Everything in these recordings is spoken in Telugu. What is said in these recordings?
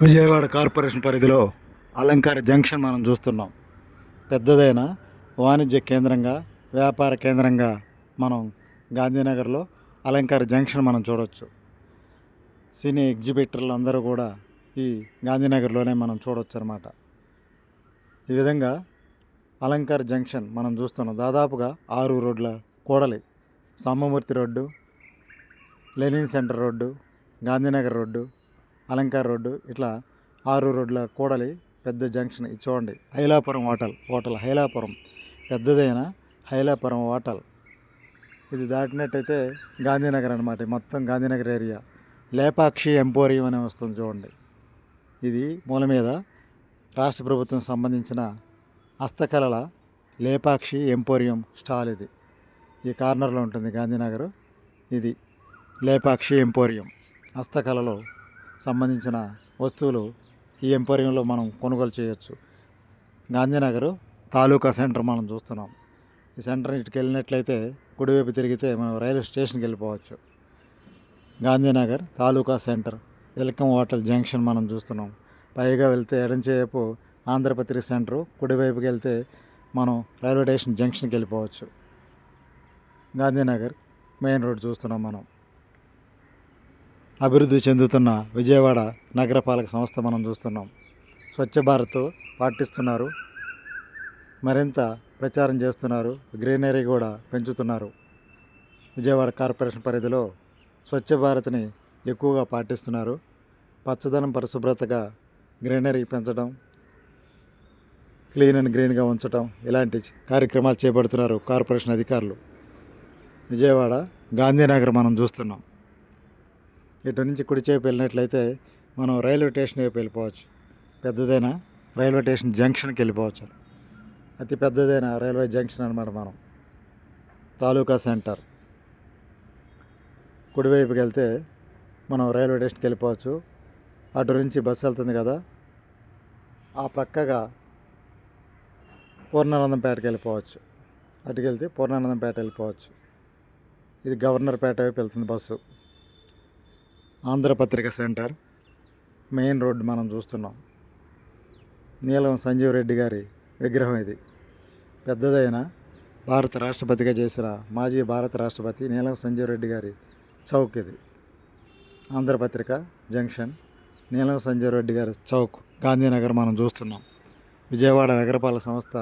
విజయవాడ కార్పొరేషన్ పరిధిలో అలంకార జంక్షన్ మనం చూస్తున్నాం. పెద్దదైన వాణిజ్య కేంద్రంగా వ్యాపార కేంద్రంగా మనం గాంధీనగర్లో అలంకార జంక్షన్ మనం చూడవచ్చు సినీ ఎగ్జిబిటర్లు అందరూ కూడా ఈ గాంధీనగర్లోనే మనం చూడవచ్చు అనమాట ఈ విధంగా అలంకార జంక్షన్ మనం చూస్తున్నాం. దాదాపుగా ఆరు రోడ్ల కూడలి. Samamurthy road Lenin centre road Gandhinagar road Alankar road ఇట్లా ఆరు రోడ్ల కూడలి పెద్ద జంక్షన్. ఇది చూడండి హైలాపురం హోటల్ హోటల్ హైలాపురం. పెద్దదైన హైలాపురం హోటల్ ఇది దాటినట్టయితే గాంధీనగర్ అనమాట మొత్తం గాంధీనగర్ ఏరియా. లేపాక్షి ఎంపోరియం అనే వస్తుంది చూడండి. ఇది మూల మీద రాష్ట్ర ప్రభుత్వం సంబంధించిన హస్తకళల లేపాక్షి ఎంపోరియం స్టాల్ ఇది. ఈ కార్నర్లో ఉంటుంది గాంధీనగర్. ఇది లేపాక్షి ఎంపోరియం హస్తకళలో సంబంధించిన వస్తువులు ఈ ఎంపోరియంలో మనం కొనుగోలు చేయొచ్చు. గాంధీనగర్ తాలూకా సెంటర్ మనం చూస్తున్నాం. ఈ సెంటర్ ఇటుకు వెళ్ళినట్లయితే కుడివైపు తిరిగితే మనం రైల్వే స్టేషన్కి వెళ్ళిపోవచ్చు. Gandhinagar taluka centre welcome hotel junction మనం చూస్తున్నాం. పైగా వెళ్తే ఎడంచేపు ఆంధ్రపత్రిక సెంటరు కుడివైపుకి వెళ్తే మనం రైల్వే స్టేషన్ జంక్షన్కి వెళ్ళిపోవచ్చు. గాంధీనగర్ మెయిన్ రోడ్ చూస్తున్నాం మనం. అభివృద్ధి చెందుతున్న విజయవాడ నగరపాలక సంస్థ మనం చూస్తున్నాం. స్వచ్ఛ భారత్ పాటిస్తున్నారు. మరింత ప్రచారం చేస్తున్నారు. గ్రీనరీ కూడా పెంచుతున్నారు. విజయవాడ కార్పొరేషన్ పరిధిలో స్వచ్ఛ భారత్ని ఎక్కువగా పాటిస్తున్నారు. పచ్చదనం పరిశుభ్రతగా గ్రీనరీ పెంచడం క్లీన్ అండ్ గ్రీన్గా ఉంచడం ఇలాంటి కార్యక్రమాలు చేపడుతున్నారు కార్పొరేషన్ అధికారులు. విజయవాడ గాంధీనగర్ మనం చూస్తున్నాం. ఇటు నుంచి కుడిచేపు వెళ్ళినట్లయితే మనం రైల్వే స్టేషన్ వైపు వెళ్ళిపోవచ్చు. పెద్దదైన రైల్వే స్టేషన్ జంక్షన్కి వెళ్ళిపోవచ్చు. అతి పెద్దదైన రైల్వే జంక్షన్ అనమాట మనం. తాలూకా సెంటర్. కుడివైపుకి వెళ్తే మనం రైల్వే స్టేషన్కి వెళ్ళిపోవచ్చు. అటు నుంచి బస్సు వెళ్తుంది కదా. ఆ పక్కగా పూర్ణానందంపేటకి వెళ్ళిపోవచ్చు. అటుకెళ్తే పూర్ణానందంపేట వెళ్ళిపోవచ్చు. ఇది గవర్నర్పేట వైపు వెళ్తుంది bus. Andhra Patrika centre main road మనం చూస్తున్నాం. నీలం సంజీవ్ రెడ్డి గారి విగ్రహం ఇది. పెద్దదైన భారత రాష్ట్రపతిగా చేసిన మాజీ భారత రాష్ట్రపతి నీలం సంజీవ్ రెడ్డి గారి చౌక్ ఇది. ఆంధ్రపత్రిక జంక్షన్ నీలం సంజీవ్ రెడ్డి గారి చౌక్ గాంధీనగర్ మనం చూస్తున్నాం. విజయవాడ నగరపాలక సంస్థ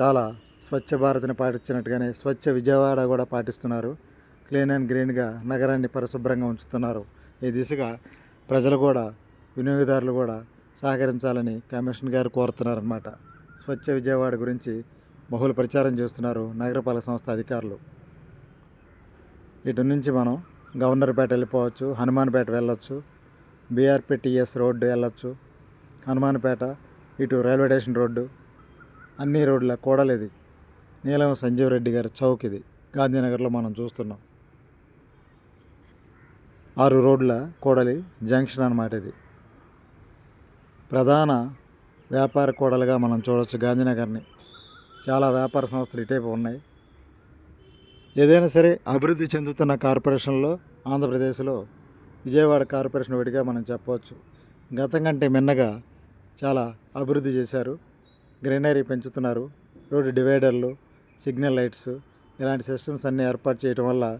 చాలా స్వచ్ఛ భారత్ని పాటించినట్టుగానే స్వచ్ఛ విజయవాడ కూడా పాటిస్తున్నారు. క్లీన్ అండ్ గ్రీన్గా నగరాన్ని పరిశుభ్రంగా ఉంచుతున్నారు. ఈ దిశగా ప్రజలు కూడా వినియోగదారులు కూడా సహకరించాలని కమిషన్ గారు కోరుతున్నారన్నమాట. స్వచ్ఛ విజయవాడ గురించి బహుళ ప్రచారం చేస్తున్నారు నగరపాలక సంస్థ అధికారులు. ఇటు నుంచి మనం గవర్నర్పేట వెళ్ళిపోవచ్చు హనుమాన్పేట వెళ్ళొచ్చు బీఆర్పిటిఎస్ రోడ్డు వెళ్ళొచ్చు హనుమాన్పేట ఇటు రైల్వే స్టేషన్ రోడ్డు అన్ని రోడ్ల కూడలిది. నీలం సంజీవ్ రెడ్డి గారి చౌక్ ఇది. గాంధీనగర్లో మనం చూస్తున్నాం. ఆరు రోడ్ల కూడలి జంక్షన్ అన్నమాట ఇది. ప్రధాన వ్యాపార కూడలుగా మనం చూడవచ్చు గాంధీనగర్ని. చాలా వ్యాపార సంస్థలు ఇటైపు ఉన్నాయి. ఏదైనా సరే అభివృద్ధి చెందుతున్న కార్పొరేషన్లో ఆంధ్రప్రదేశ్లో విజయవాడ కార్పొరేషన్ ఒకటిగా మనం చెప్పవచ్చు. గతం కంటే మిన్నగా చాలా అభివృద్ధి చేశారు. గ్రీనరీ పెంచుతున్నారు. రోడ్డు డివైడర్లు సిగ్నల్ లైట్స్ ఇలాంటి సిస్టమ్స్ అన్నీ ఏర్పాటు చేయడం వల్ల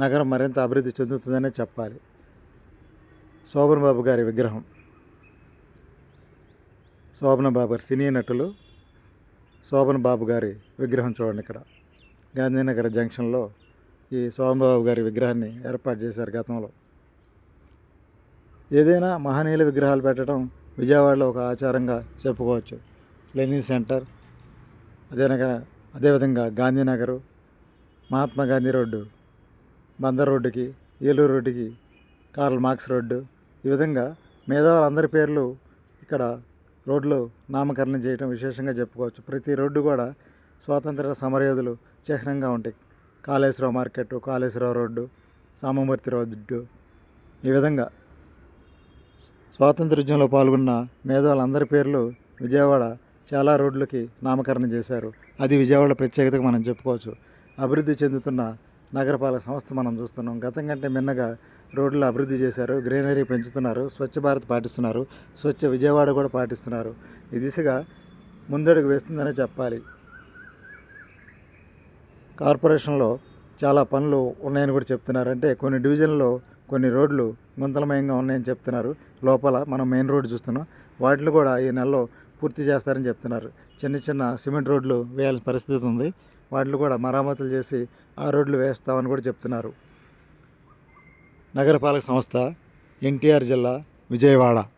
నగరం మరింత అభివృద్ధి చెందుతుందనే చెప్పాలి. శోభన్ బాబు గారి విగ్రహం. శోభన బాబు గారు సినీ నటులు శోభన్ బాబు గారి విగ్రహం చూడండి ఇక్కడ. గాంధీనగర్ జంక్షన్లో ఈ శోభన్ బాబు గారి విగ్రహాన్ని ఏర్పాటు చేశారు గతంలో. ఏదైనా మహనీయుల విగ్రహాలు పెట్టడం విజయవాడలో ఒక ఆచారంగా చెప్పుకోవచ్చు. లెనిన్ సెంటర్ అదేనగా అదేవిధంగా గాంధీనగరు మహాత్మా గాంధీ రోడ్డు బందర్ రోడ్డుకి ఏలూరు రోడ్డుకి కార్ల్ మార్క్స్ రోడ్డు. ఈ విధంగా మేధావులందరి పేర్లు ఇక్కడ రోడ్లు నామకరణం చేయడం విశేషంగా చెప్పుకోవచ్చు. ప్రతి రోడ్డు కూడా స్వాతంత్ర సమరయోధులు చిహ్నంగా ఉంటాయి. Kaleswara Rao market Kaleswara Rao road Samamurthy road. ఈ విధంగా స్వాతంత్ర ఉద్యమంలో పాల్గొన్న మేధావులందరి పేర్లు విజయవాడ చాలా రోడ్లకి నామకరణం చేశారు. అది విజయవాడ ప్రత్యేకతగా మనం చెప్పుకోవచ్చు. అభివృద్ధి చెందుతున్న నగరపాలక సంస్థ మనం చూస్తున్నాం. గతం కంటే మిన్నగా రోడ్లు అభివృద్ధి చేశారు గ్రీనరీ పెంచుతున్నారు స్వచ్ఛ భారత్ పాటిస్తున్నారు స్వచ్ఛ విజయవాడ కూడా పాటిస్తున్నారు. ఈ దిశగా ముందడుగు వేస్తుందనే చెప్పాలి. కార్పొరేషన్లో చాలా పనులు ఉన్నాయని కూడా చెప్తున్నారు. అంటే కొన్ని డివిజన్లో కొన్ని రోడ్లు గుంతలమయంగా ఉన్నాయని చెప్తున్నారు. లోపల మనం మెయిన్ రోడ్డు చూస్తున్నాం. వాటిని కూడా ఈ నెలలో పూర్తి చేస్తారని చెప్తున్నారు. చిన్న చిన్న సిమెంట్ రోడ్లు వేయాల్సిన పరిస్థితి ఉంది. వాటిని కూడా మరామతులు చేసి ఆ రోడ్లు వేస్తామని కూడా చెప్తున్నారు. నగరపాలక సంస్థ ఎన్టీఆర్ జిల్లా విజయవాడ.